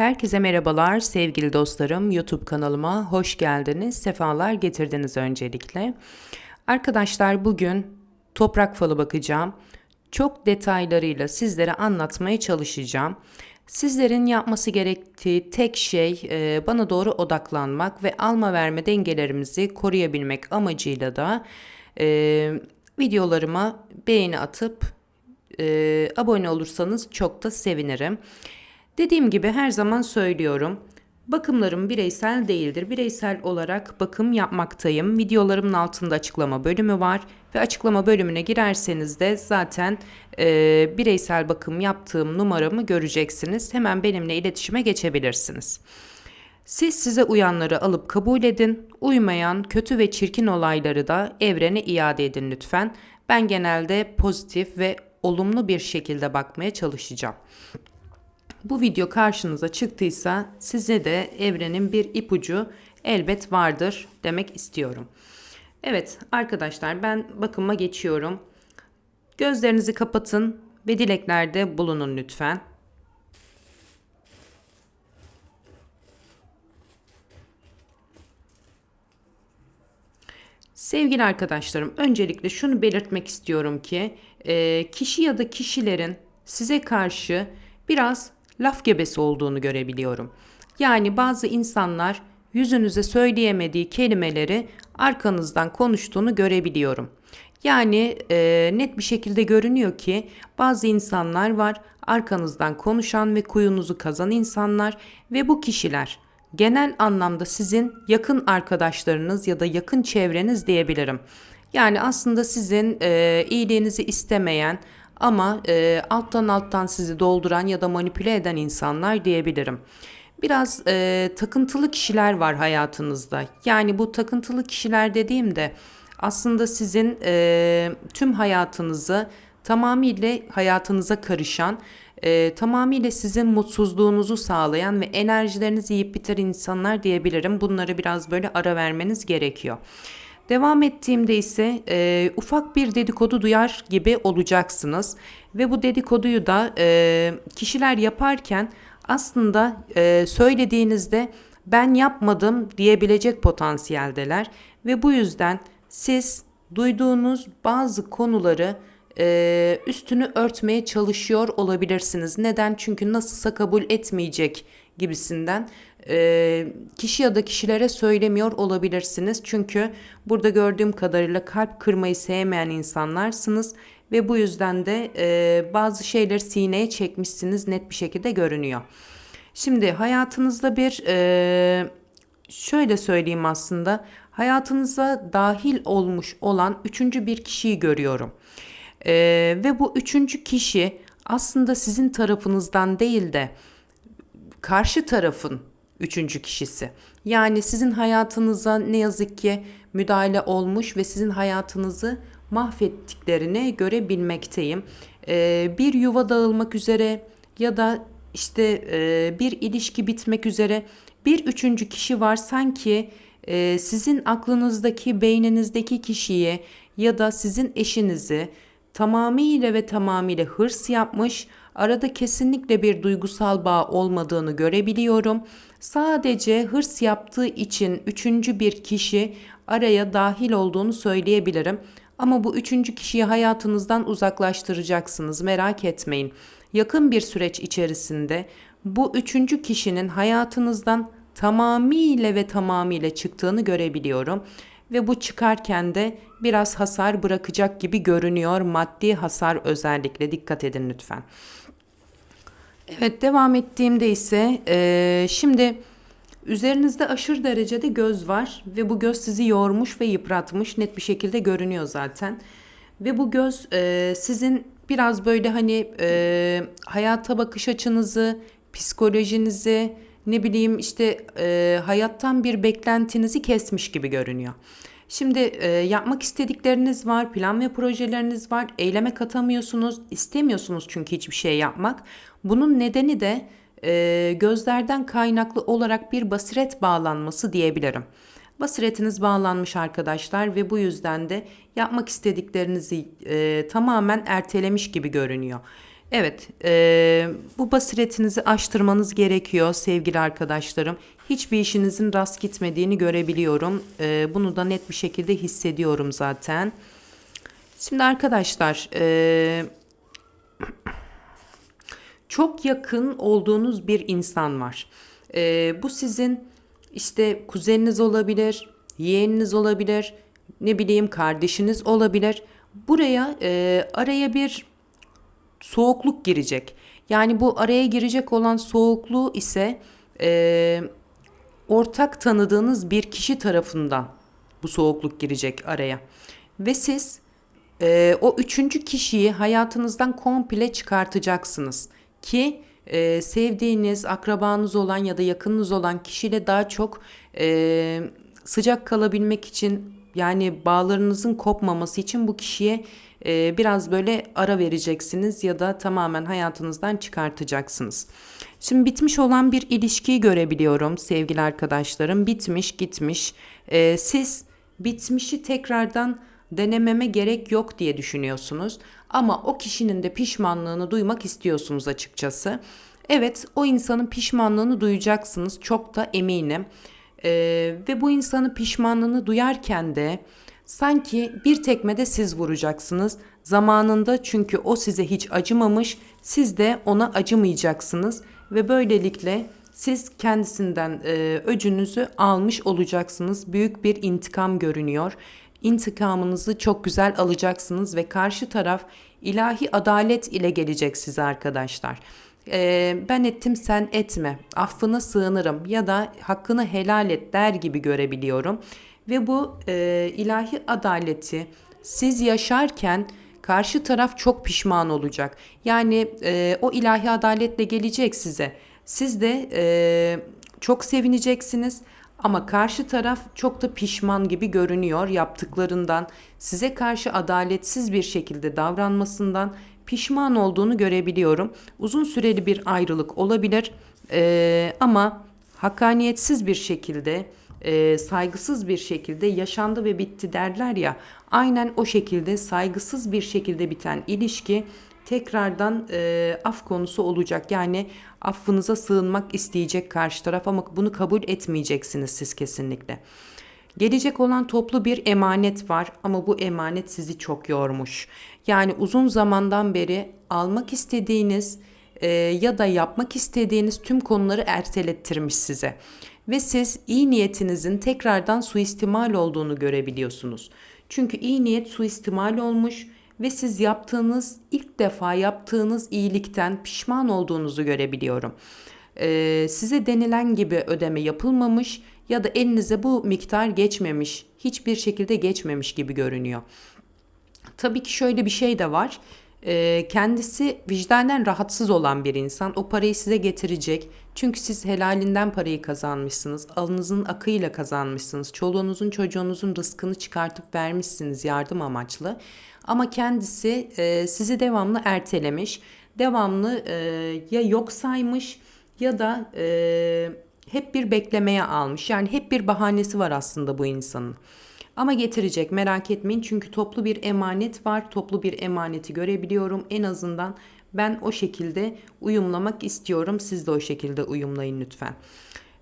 Herkese merhabalar sevgili dostlarım. YouTube kanalıma hoş geldiniz. Sefalar getirdiniz öncelikle. Arkadaşlar bugün toprak falı bakacağım. Çok detaylarıyla sizlere anlatmaya çalışacağım. Sizlerin yapması gerektiği tek şey e, bana doğru odaklanmak ve alma verme dengelerimizi koruyabilmek amacıyla da e, videolarıma beğeni atıp e, abone olursanız çok da sevinirim. Dediğim gibi her zaman söylüyorum. Bakımlarım bireysel değildir. Bireysel olarak bakım yapmaktayım. Videolarımın altında açıklama bölümü var ve açıklama bölümüne girerseniz de zaten e, bireysel bakım yaptığım numaramı göreceksiniz. Hemen benimle iletişime geçebilirsiniz. Siz size uyanları alıp kabul edin. Uymayan kötü ve çirkin olayları da evrene iade edin lütfen. Ben genelde pozitif ve olumlu bir şekilde bakmaya çalışacağım. Bu video karşınıza çıktıysa size de evrenin bir ipucu elbet vardır demek istiyorum. Evet arkadaşlar ben bakıma geçiyorum. Gözlerinizi kapatın ve dileklerde bulunun lütfen. Sevgili arkadaşlarım, öncelikle şunu belirtmek istiyorum ki e, kişi ya da kişilerin size karşı biraz laf gebesi olduğunu görebiliyorum. Yani bazı insanlar yüzünüze söyleyemediği kelimeleri arkanızdan konuştuğunu görebiliyorum. Yani e, net bir şekilde görünüyor ki bazı insanlar var arkanızdan konuşan ve kuyunuzu kazan insanlar ve bu kişiler genel anlamda sizin yakın arkadaşlarınız ya da yakın çevreniz diyebilirim. Yani aslında sizin e, iyiliğinizi istemeyen ama e, alttan alttan sizi dolduran ya da manipüle eden insanlar diyebilirim. Biraz e, takıntılı kişiler var hayatınızda. Yani bu takıntılı kişiler dediğimde aslında sizin e, tüm hayatınızı tamamıyla hayatınıza karışan, e, tamamıyla sizin mutsuzluğunuzu sağlayan ve enerjilerinizi yiyip biter insanlar diyebilirim. Bunları biraz böyle ara vermeniz gerekiyor. Devam ettiğimde ise e, ufak bir dedikodu duyar gibi olacaksınız ve bu dedikoduyu da e, kişiler yaparken aslında e, söylediğinizde ben yapmadım diyebilecek potansiyeldeler ve bu yüzden siz duyduğunuz bazı konuları e, üstünü örtmeye çalışıyor olabilirsiniz. Neden? Çünkü nasılsa kabul etmeyecek gibisinden e, kişi ya da kişilere söylemiyor olabilirsiniz. Çünkü burada gördüğüm kadarıyla kalp kırmayı sevmeyen insanlarsınız ve bu yüzden de e, bazı şeyleri sineye çekmişsiniz net bir şekilde görünüyor. Şimdi hayatınızda bir e, şöyle söyleyeyim aslında hayatınıza dahil olmuş olan üçüncü bir kişiyi görüyorum. E, ve bu üçüncü kişi aslında sizin tarafınızdan değil de karşı tarafın üçüncü kişisi. Yani sizin hayatınıza ne yazık ki müdahale olmuş ve sizin hayatınızı mahvettiklerini görebilmekteyim. Ee, bir yuva dağılmak üzere ya da işte e, bir ilişki bitmek üzere bir üçüncü kişi var sanki e, sizin aklınızdaki beyninizdeki kişiyi ya da sizin eşinizi tamamıyla ve tamamıyla hırs yapmış arada kesinlikle bir duygusal bağ olmadığını görebiliyorum. Sadece hırs yaptığı için üçüncü bir kişi araya dahil olduğunu söyleyebilirim. Ama bu üçüncü kişiyi hayatınızdan uzaklaştıracaksınız merak etmeyin. Yakın bir süreç içerisinde bu üçüncü kişinin hayatınızdan tamamıyla ve tamamıyla çıktığını görebiliyorum ve bu çıkarken de biraz hasar bırakacak gibi görünüyor. Maddi hasar özellikle dikkat edin lütfen. Evet devam ettiğimde ise e, şimdi üzerinizde aşırı derecede göz var ve bu göz sizi yormuş ve yıpratmış net bir şekilde görünüyor zaten. Ve bu göz e, sizin biraz böyle hani e, hayata bakış açınızı, psikolojinizi, ne bileyim işte e, hayattan bir beklentinizi kesmiş gibi görünüyor. Şimdi e, yapmak istedikleriniz var, plan ve projeleriniz var, eyleme katamıyorsunuz, istemiyorsunuz çünkü hiçbir şey yapmak. Bunun nedeni de e, gözlerden kaynaklı olarak bir basiret bağlanması diyebilirim. Basiretiniz bağlanmış arkadaşlar ve bu yüzden de yapmak istediklerinizi e, tamamen ertelemiş gibi görünüyor. Evet, eee, bu basiretinizi aştırmanız gerekiyor sevgili arkadaşlarım. Hiçbir işinizin rast gitmediğini görebiliyorum. Eee, bunu da net bir şekilde hissediyorum zaten. Şimdi arkadaşlar, eee, çok yakın olduğunuz bir insan var. Eee, bu sizin işte kuzeniniz olabilir, yeğeniniz olabilir, ne bileyim kardeşiniz olabilir. Buraya eee, araya bir soğukluk girecek. Yani bu araya girecek olan soğukluğu ise eee, ortak tanıdığınız bir kişi tarafından bu soğukluk girecek araya. Ve siz eee, o üçüncü kişiyi hayatınızdan komple çıkartacaksınız. Ki eee, sevdiğiniz, akrabanız olan ya da yakınınız olan kişiyle daha çok eee, sıcak kalabilmek için yani bağlarınızın kopmaması için bu kişiye eee, biraz böyle ara vereceksiniz ya da tamamen hayatınızdan çıkartacaksınız. Şimdi bitmiş olan bir ilişkiyi görebiliyorum sevgili arkadaşlarım. Bitmiş gitmiş. Eee, siz bitmişi tekrardan denememe gerek yok diye düşünüyorsunuz. Ama o kişinin de pişmanlığını duymak istiyorsunuz açıkçası. Evet o insanın pişmanlığını duyacaksınız çok da eminim. Ee, ve bu insanın pişmanlığını duyarken de sanki bir tekmede siz vuracaksınız. Zamanında çünkü o size hiç acımamış, siz de ona acımayacaksınız ve böylelikle siz kendisinden e, öcünüzü almış olacaksınız. Büyük bir intikam görünüyor. İntikamınızı çok güzel alacaksınız ve karşı taraf ilahi adalet ile gelecek size arkadaşlar. Ee, ben ettim sen etme, affına sığınırım ya da hakkını helal et der gibi görebiliyorum. Ve bu e, ilahi adaleti siz yaşarken karşı taraf çok pişman olacak. Yani e, o ilahi adaletle gelecek size. Siz de e, çok sevineceksiniz ama karşı taraf çok da pişman gibi görünüyor yaptıklarından, size karşı adaletsiz bir şekilde davranmasından pişman olduğunu görebiliyorum. Uzun süreli bir ayrılık olabilir Ee, ama hakaniyetsiz bir şekilde, e, saygısız bir şekilde yaşandı ve bitti derler ya. Aynen o şekilde saygısız bir şekilde biten ilişki tekrardan e, af konusu olacak. Yani affınıza sığınmak isteyecek karşı taraf ama bunu kabul etmeyeceksiniz siz kesinlikle. Gelecek olan toplu bir emanet var ama bu emanet sizi çok yormuş. Yani uzun zamandan beri almak istediğiniz e, ya da yapmak istediğiniz tüm konuları ertelettirmiş size. Ve siz iyi niyetinizin tekrardan suistimal olduğunu görebiliyorsunuz. Çünkü iyi niyet suistimal olmuş ve siz yaptığınız ilk defa yaptığınız iyilikten pişman olduğunuzu görebiliyorum. Ee, size denilen gibi ödeme yapılmamış ya da elinize bu miktar geçmemiş, hiçbir şekilde geçmemiş gibi görünüyor. Tabii ki şöyle bir şey de var. Ee, kendisi vicdanen rahatsız olan bir insan o parayı size getirecek. Çünkü siz helalinden parayı kazanmışsınız. Alnınızın akıyla kazanmışsınız. Çoluğunuzun çocuğunuzun rızkını çıkartıp vermişsiniz yardım amaçlı. Ama kendisi e, sizi devamlı ertelemiş. Devamlı e, ya yok saymış ya da e, hep bir beklemeye almış. Yani hep bir bahanesi var aslında bu insanın. Ama getirecek merak etmeyin çünkü toplu bir emanet var. Toplu bir emaneti görebiliyorum. En azından ben o şekilde uyumlamak istiyorum. Siz de o şekilde uyumlayın lütfen.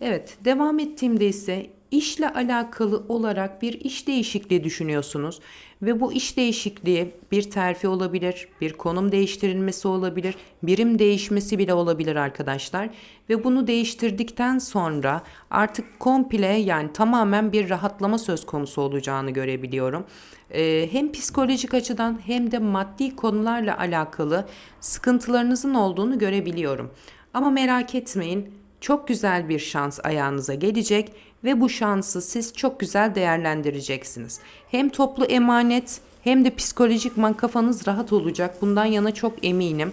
Evet devam ettiğimde ise işle alakalı olarak bir iş değişikliği düşünüyorsunuz ve bu iş değişikliği bir terfi olabilir, bir konum değiştirilmesi olabilir, birim değişmesi bile olabilir arkadaşlar ve bunu değiştirdikten sonra artık komple yani tamamen bir rahatlama söz konusu olacağını görebiliyorum. Ee, hem psikolojik açıdan hem de maddi konularla alakalı sıkıntılarınızın olduğunu görebiliyorum. Ama merak etmeyin çok güzel bir şans ayağınıza gelecek ve bu şansı siz çok güzel değerlendireceksiniz. Hem toplu emanet hem de psikolojik man kafanız rahat olacak. Bundan yana çok eminim.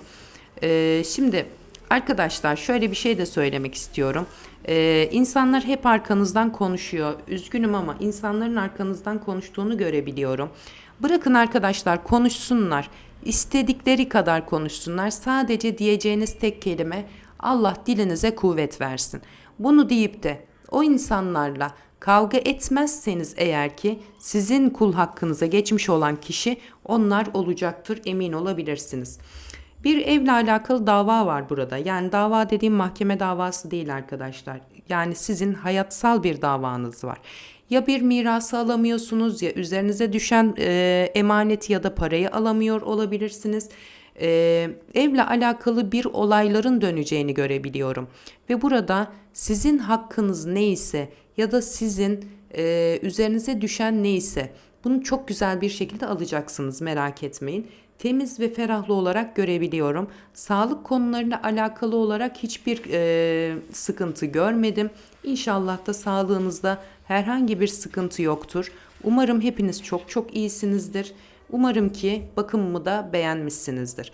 Ee, şimdi arkadaşlar şöyle bir şey de söylemek istiyorum. Ee, insanlar hep arkanızdan konuşuyor. Üzgünüm ama insanların arkanızdan konuştuğunu görebiliyorum. Bırakın arkadaşlar konuşsunlar. İstedikleri kadar konuşsunlar. Sadece diyeceğiniz tek kelime Allah dilinize kuvvet versin. Bunu deyip de o insanlarla kavga etmezseniz eğer ki sizin kul hakkınıza geçmiş olan kişi onlar olacaktır emin olabilirsiniz. Bir evle alakalı dava var burada. Yani dava dediğim mahkeme davası değil arkadaşlar. Yani sizin hayatsal bir davanız var. Ya bir mirası alamıyorsunuz ya üzerinize düşen e, emaneti ya da parayı alamıyor olabilirsiniz. E, evle alakalı bir olayların döneceğini görebiliyorum. Ve burada sizin hakkınız neyse ya da sizin e, üzerinize düşen neyse bunu çok güzel bir şekilde alacaksınız merak etmeyin. Temiz ve ferahlı olarak görebiliyorum. Sağlık konularına alakalı olarak hiçbir e, sıkıntı görmedim. İnşallah da sağlığınızda herhangi bir sıkıntı yoktur. Umarım hepiniz çok çok iyisinizdir. Umarım ki bakımımı da beğenmişsinizdir.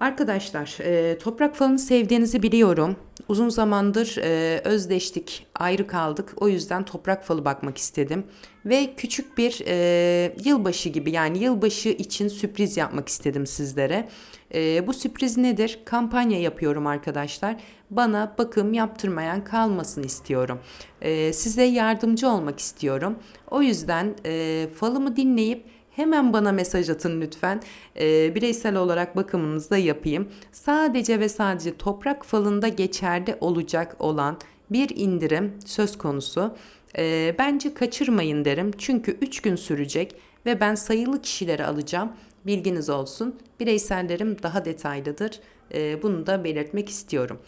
Arkadaşlar, e, toprak falını sevdiğinizi biliyorum. Uzun zamandır e, özdeştik, ayrı kaldık. O yüzden toprak falı bakmak istedim. Ve küçük bir e, yılbaşı gibi yani yılbaşı için sürpriz yapmak istedim sizlere. E, bu sürpriz nedir? Kampanya yapıyorum arkadaşlar. Bana bakım yaptırmayan kalmasın istiyorum. E, size yardımcı olmak istiyorum. O yüzden e, falımı dinleyip Hemen bana mesaj atın lütfen. Ee, bireysel olarak bakımınızı da yapayım. Sadece ve sadece toprak falında geçerli olacak olan bir indirim söz konusu. Ee, bence kaçırmayın derim. Çünkü 3 gün sürecek ve ben sayılı kişileri alacağım. Bilginiz olsun. Bireysellerim daha detaylıdır. Ee, bunu da belirtmek istiyorum.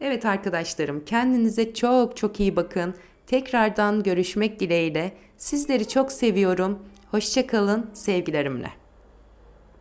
Evet arkadaşlarım kendinize çok çok iyi bakın. Tekrardan görüşmek dileğiyle. Sizleri çok seviyorum. Hoşçakalın sevgilerimle.